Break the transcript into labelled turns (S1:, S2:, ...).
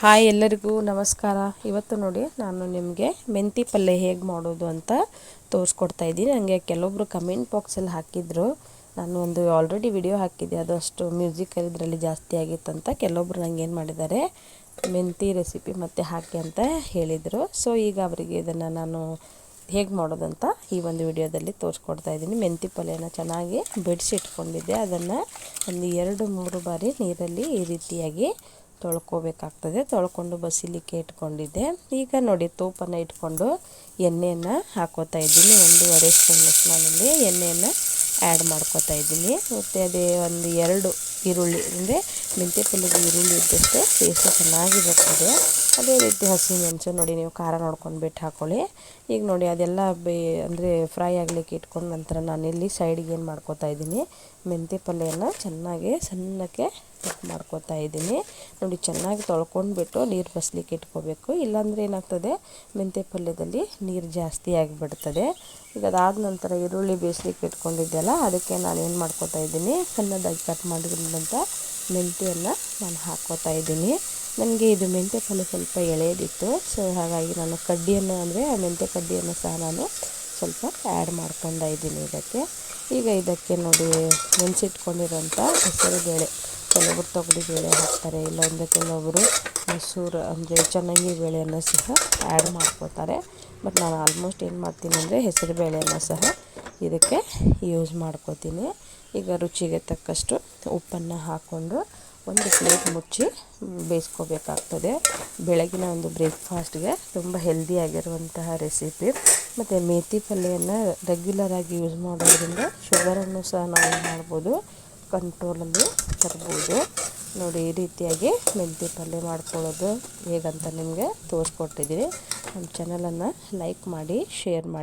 S1: Hi ಎಲ್ಲರಿಗೂ ನಮಸ್ಕಾರ. ಇವತ್ತು ನೋಡಿ ನಾನು ನಿಮಗೆ ಮೆಂತಿ ಪಲ್ಯ ಹೇಗೆ ಮಾಡೋದು ಅಂತ ತೋರಿಸ್ಕೊಡ್ತಾ ಇದ್ದೀನಿ. ನನಗೆ ಕೆಲವೊಬ್ಬರು ಕಮೆಂಟ್ ಬಾಕ್ಸಲ್ಲಿ ಹಾಕಿದ್ರು. ನಾನು ಒಂದು ಆಲ್ರೆಡಿ ವಿಡಿಯೋ ಹಾಕಿದ್ದೆ. ಅದು ಅಷ್ಟು ಮ್ಯೂಸಿಕ್ ಇದರಲ್ಲಿ ಜಾಸ್ತಿ ಆಗಿತ್ತಂತ ಕೆಲವೊಬ್ರು ನಂಗೆ ಏನು ಮಾಡಿದ್ದಾರೆ, ಮೆಂತಿ ರೆಸಿಪಿ ಮತ್ತೆ ಹಾಕಿ ಅಂತ ಹೇಳಿದರು. ಸೊ ಈಗ ಅವರಿಗೆ ಇದನ್ನು ನಾನು ಹೇಗೆ ಮಾಡೋದಂತ ಈ ಒಂದು ವಿಡಿಯೋದಲ್ಲಿ ತೋರಿಸ್ಕೊಡ್ತಾ ಇದ್ದೀನಿ. ಮೆಂತಿ ಪಲ್ಯನ ಚೆನ್ನಾಗಿ ಬಿಡಿಸಿಟ್ಕೊಂಡಿದ್ದೆ ಅದನ್ನು ಒಂದು ಎರಡು ಮೂರು ಬಾರಿ ನೀರಲ್ಲಿ ಈ ರೀತಿಯಾಗಿ ತೊಳ್ಕೊಬೇಕಾಗ್ತದೆ. ತೊಳ್ಕೊಂಡು ಬಸಿಲಿಕ್ಕೆ ಇಟ್ಕೊಂಡಿದ್ದೆ. ಈಗ ನೋಡಿ ತೂಪನ ಇಟ್ಕೊಂಡು ಎಣ್ಣೆಯನ್ನು ಹಾಕೋತಾ ಇದ್ದೀನಿ. ಒಂದೂವರೆ ಸ್ಪೂನ್ ನಾನಲ್ಲಿ ಎಣ್ಣೆಯನ್ನು ಆ್ಯಡ್ ಮಾಡ್ಕೋತಾ ಇದ್ದೀನಿ. ಮತ್ತು ಅದೇ ಒಂದು ಎರಡು ಈರುಳ್ಳಿ ಅಂದರೆ ಮೆಂತ್ಯ ಪಲ್ಯದ ಈರುಳ್ಳಿ ಇದ್ದಷ್ಟು ಟೇಸ್ಟ್ ಚೆನ್ನಾಗಿ ಬರ್ತದೆ. ಅದೇ ರೀತಿ ಹಸಿಮೆಣಸು ನೋಡಿ ನೀವು ಖಾರ ನೋಡ್ಕೊಂಡು ಬಿಟ್ಟು ಹಾಕ್ಕೊಳ್ಳಿ ಈಗ ನೋಡಿ ಅದೆಲ್ಲ ಬೇ ಅಂದರೆ ಫ್ರೈ ಆಗಲಿಕ್ಕೆ ಇಟ್ಕೊಂಡು ನಂತರ ನಾನಿಲ್ಲಿ ಸೈಡಿಗೆ ಏನು ಮಾಡ್ಕೋತಾ ಇದ್ದೀನಿ? ಮೆಂತ್ಯ ಪಲ್ಯನ ಚೆನ್ನಾಗಿ ಸಣ್ಣಕ್ಕೆ ಕಟ್ ಮಾಡ್ಕೋತಾ ಇದ್ದೀನಿ. ನೋಡಿ ಚೆನ್ನಾಗಿ ತೊಳ್ಕೊಂಡ್ಬಿಟ್ಟು ನೀರು ಬಸ್ಲಿಕ್ಕೆ ಇಟ್ಕೋಬೇಕು. ಇಲ್ಲಾಂದರೆ ಏನಾಗ್ತದೆ? ಮೆಂತ್ಯ ಪಲ್ಯದಲ್ಲಿ ನೀರು ಜಾಸ್ತಿ ಆಗಿಬಿಡ್ತದೆ. ಈಗ ಅದಾದ ನಂತರ ಈರುಳ್ಳಿ ಬೇಯಿಸ್ಲಿಕ್ಕೆ ಇಟ್ಕೊಂಡಿದ್ದೆಲ್ಲ ಅದಕ್ಕೆ ನಾನು ಏನು ಮಾಡ್ಕೋತಾ ಇದ್ದೀನಿ? ಸಣ್ಣದಾಗಿ ಕಟ್ ಮಾಡಿದಂಥ ಮೆಂತೆಯನ್ನು ನಾನು ಹಾಕ್ಕೋತಾ ಇದ್ದೀನಿ. ನನಗೆ ಇದು ಮೆಂತ್ಯ ಪಲ್ಯ ಸ್ವಲ್ಪ ಎಳೆಯದಿತ್ತು. ಸೊ ಹಾಗಾಗಿ ನಾನು ಕಡ್ಡಿಯನ್ನು ಅಂದರೆ ಆ ಮೆಂತ್ಯ ಕಡ್ಡಿಯನ್ನು ಸಹ ನಾನು ಸ್ವಲ್ಪ ಆ್ಯಡ್ ಮಾಡ್ಕೊಂಡ ಇದ್ದೀನಿ ಇದಕ್ಕೆ. ಈಗ ಇದಕ್ಕೆ ನೋಡಿ ನೆನೆಸಿಟ್ಕೊಂಡಿರೋಂಥ ಹೆಸರು ಬೇಳೆ. ಕೆಲವೊಬ್ಬರು ತೊಗರಿ ಬೇಳೆ ಹಾಕ್ತಾರೆ, ಇಲ್ಲಾಂದರೆ ಕೆಲವೊಬ್ಬರು ಮೈಸೂರು ಅಂದರೆ ಚೆನ್ನಾಗಿ ಬೇಳೆಯನ್ನು ಸಹ ಆ್ಯಡ್ ಮಾಡ್ಕೋತಾರೆ. ಬಟ್ ನಾನು ಆಲ್ಮೋಸ್ಟ್ ಏನು ಮಾಡ್ತೀನಿ ಅಂದರೆ ಹೆಸರು ಬೇಳೆಯನ್ನು ಸಹ ಇದಕ್ಕೆ ಯೂಸ್ ಮಾಡ್ಕೋತೀನಿ. ಈಗ ರುಚಿಗೆ ತಕ್ಕಷ್ಟು ಉಪ್ಪನ್ನು ಹಾಕ್ಕೊಂಡು ಒಂದು ಪ್ಲೇಟ್ ಮುಚ್ಚಿ ಬೇಯಿಸ್ಕೋಬೇಕಾಗ್ತದೆ. ಬೆಳಗಿನ ಒಂದು ಬ್ರೇಕ್ಫಾಸ್ಟ್ಗೆ ತುಂಬ ಹೆಲ್ದಿಯಾಗಿರುವಂತಹ ರೆಸಿಪಿ. ಮತ್ತು ಮೇಥಿ ಪಲ್ಯವನ್ನು ರೆಗ್ಯುಲರಾಗಿ ಯೂಸ್ ಮಾಡೋದ್ರಿಂದ ಶುಗರನ್ನು ಸಹ ನಾವು ಮಾಡ್ಬೋದು ಕಂಟ್ರೋಲಲ್ಲಿ ತರ್ಬೋದು. ನೋಡಿ, ಈ ರೀತಿಯಾಗಿ ಮೆಂತ್ಯ ಪಲ್ಯ ಮಾಡ್ಕೊಳ್ಳೋದು ಹೇಗಂತ ನಿಮಗೆ ತೋರಿಸ್ಕೊಟ್ಟಿದ್ದೀನಿ. ನಮ್ಮ ಚಾನಲನ್ನು ಲೈಕ್ ಮಾಡಿ ಶೇರ್ ಮಾಡಿ.